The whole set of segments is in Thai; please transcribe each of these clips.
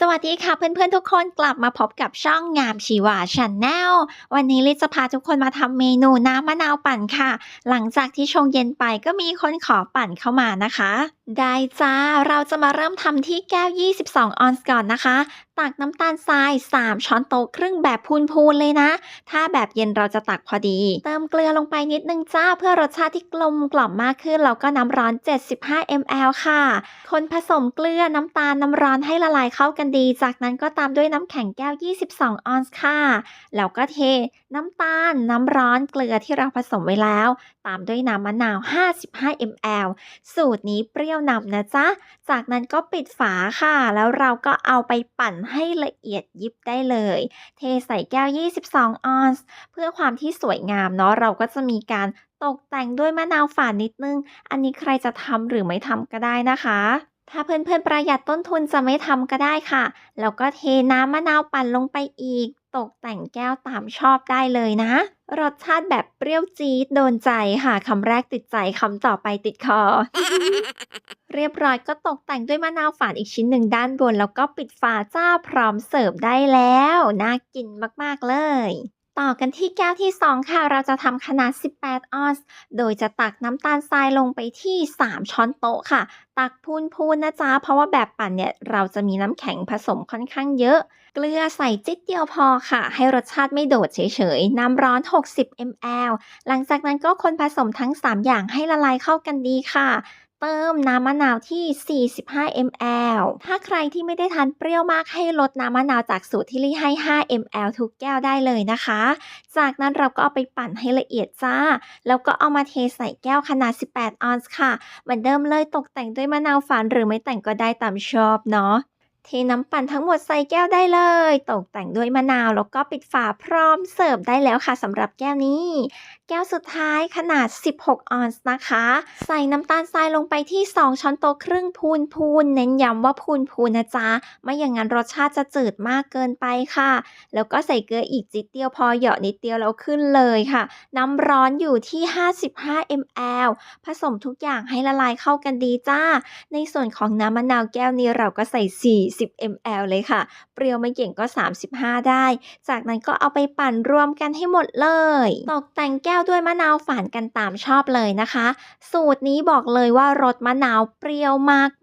สวัสดีค่ะเพื่อนๆทุกคนกลับมาพบกับช่องงามชีวาชาแนลวันนี้ลิซจะพาทุกคนมาทำเมนูน้ำมะนาวปั่นค่ะ หลังจากที่ชงเย็นไปก็มีคนขอปั่นเข้ามานะคะ ได้จ้าเราจะมาเริ่มทำที่แก้ว 22 ออนซ์ก่อนนะคะ ตักน้ำตาลทราย 3 ช้อนโต๊ะครึ่งแบบพูนๆเลยนะ ถ้าแบบเย็นเราจะตักพอดี เติมเกลือลงไปนิดนึงจ้าเพื่อรสชาติที่กลมกล่อมมากขึ้นแล้วก็น้ำร้อน 75 ml ค่ะ คนผสมเกลือน้ำตาลน้ำร้อนให้ละลายเข้ากันดี จากนั้นก็ตามด้วยน้ำแข็งแก้ว 22 ออนซ์ค่ะ แล้วก็เทน้ำตาลน้ำร้อนเกลือที่เราผสมไว้แล้ว ตามด้วยน้ำมะนาว 55 ml สูตรนี้เปรี้ยวนำนะจ๊ะ จากนั้นก็ปิดฝาค่ะ แล้วเราก็เอาไปปั่นให้ละเอียดยิบได้เลย เทใส่แก้ว 22 ออนซ์เพื่อความที่สวยงามเนาะเราก็จะมีการตกแต่งด้วยมะนาวฝานนิดนึง อันนี้ใครจะทำหรือไม่ทำก็ได้นะคะ ถ้าเพื่อนๆประหยัดต้นทุนจะไม่ทำก็ได้ค่ะ แล้วก็เทน้ำมะนาวปั่นลงไปอีก ตกแต่งแก้วตามชอบได้เลยนะ รสชาติแบบเปรี้ยวจี๊ดโดนใจค่ะคำแรกติดใจคำต่อไปติดคอ เรียบร้อยก็ตกแต่งด้วยมะนาวฝานอีกชิ้นหนึ่งด้านบน แล้วก็ปิดฝาจ้าพร้อมเสิร์ฟได้แล้ว น่ากินมากๆเลย ต่อกันที่แก้วที่ 2 ค่ะ เราจะทำขนาด 18 ออนซ์ โดยจะตักน้ำตาลทรายลงไปที่ 3 ช้อนโต๊ะค่ะ ตักพูนๆนะจ๊ะ เพราะว่าแบบปั่นเนี่ย เราจะมีน้ำแข็งผสมค่อนข้างเยอะ เกลือใส่จิตเดียวพอค่ะ ให้รสชาติไม่โดดเฉยๆ น้ำร้อน 60 ml หลังจากนั้นก็คนผสมทั้ง 3 อย่างให้ละลายเข้ากันดีค่ะ เติมน้ำมะนาวที่ 45 ml ถ้าใครที่ไม่ได้ทานเปรี้ยวมากให้ลดน้ำมะนาวจากสูตรที่ลี่ให้ 5 ml ทุกแก้วได้เลยนะคะ จากนั้นเราก็เอาไปปั่นให้ละเอียดจ้า แล้วก็เอามาเทใส่แก้วขนาด 18 ออนซ์ค่ะ เหมือนเดิมเลยตกแต่งด้วยมะนาวฝานหรือไม่แต่งก็ได้ตามชอบเนาะ เทน้ำปั่นทั้งหมดใส่แก้วได้เลย ตกแต่งด้วยมะนาวแล้วก็ปิดฝาพร้อมเสิร์ฟได้แล้วค่ะสำหรับแก้วนี้ แก้วสุดท้ายขนาด 16 ออนซ์นะคะ ใส่น้ำตาลทรายลงไปที่ 2 ช้อนโต๊ะครึ่งพูนพูนเน้นย้ำว่าพูนพูนนะจ๊ะ ไม่อย่างนั้นรสชาติจะจืดมากเกินไปค่ะ แล้วก็ใส่เกลืออีกจิตเดียวพอเหยาะนิดเดียวแล้วขึ้นเลยค่ะ น้ำร้อนอยู่ที่ 55 ml ผสมทุกอย่างให้ละลายเข้ากันดีจ้า ในส่วนของน้ำมะนาวแก้วนี้เราก็ใส่40 ml เลยค่ะ เปรี้ยวไม่เก่งก็ 35 ได้ จากนั้นก็เอาไปปั่นรวมกันให้หมดเลย ตกแต่งแก้วด้วยมะนาวฝานกันตามชอบเลยนะคะ สูตรนี้บอกเลยว่ารสมะนาวเปรี้ยว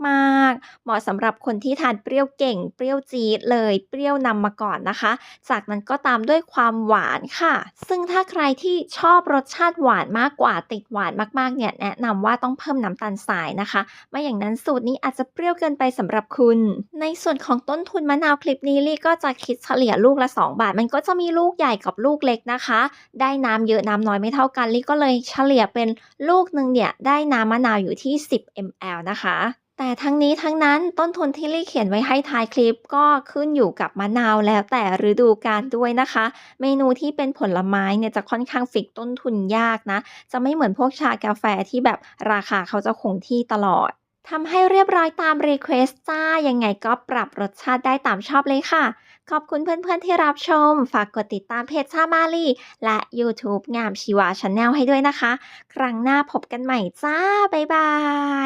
มากๆ เหมาะสำหรับคนที่ทานเปรี้ยวเก่ง เปรี้ยวจี๊ดเลย เปรี้ยวนำมาก่อนนะคะ จากนั้นก็ตามด้วยความหวานค่ะ ซึ่งถ้าใครที่ชอบรสชาติหวานมากกว่าติดหวานมากๆเนี่ยแนะนำว่าต้องเพิ่มน้ำตาลทรายนะคะ ไม่อย่างนั้นสูตรนี้อาจจะเปรี้ยวเกินไปสำหรับคุณ ในส่วนของต้นทุนมะนาวคลิปนี้ลี่ก็จะคิดเฉลี่ยลูกละ 2 บาท มันก็จะมีลูกใหญ่กับลูกเล็กนะคะ ได้น้ำเยอะน้ำน้อยไม่เท่ากันลี่ก็เลยเฉลี่ยเป็นลูกหนึ่งเนี่ยได้น้ำมะนาวอยู่ที่ 10 ml นะคะแต่ทั้งนี้ทั้งนั้นต้นทุนที่ลี่เขียนไว้ให้ท้ายคลิปก็ขึ้นอยู่กับมะนาวแล้วแต่ฤดูกาลด้วยนะคะ เมนูที่เป็นผลไม้เนี่ยจะค่อนข้างฟิกต้นทุนยากนะ จะไม่เหมือนพวกชากาแฟที่แบบราคาเขาจะคงที่ตลอด ทำให้เรียบร้อยตามรีเควสต์จ้า ยังไงก็ปรับรสชาติได้ตามชอบเลยค่ะ ขอบคุณเพื่อนๆที่รับชม ฝากกดติดตามเพจชามาลีและ YouTube งามชีวาชาแนลให้ด้วยนะคะ ครั้งหน้าพบกันใหม่จ้า บ๊ายบา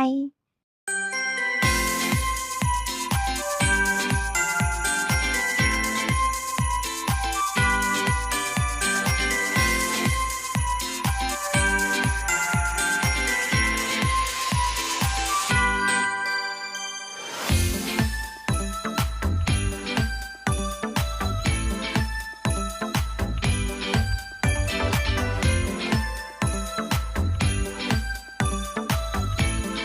ย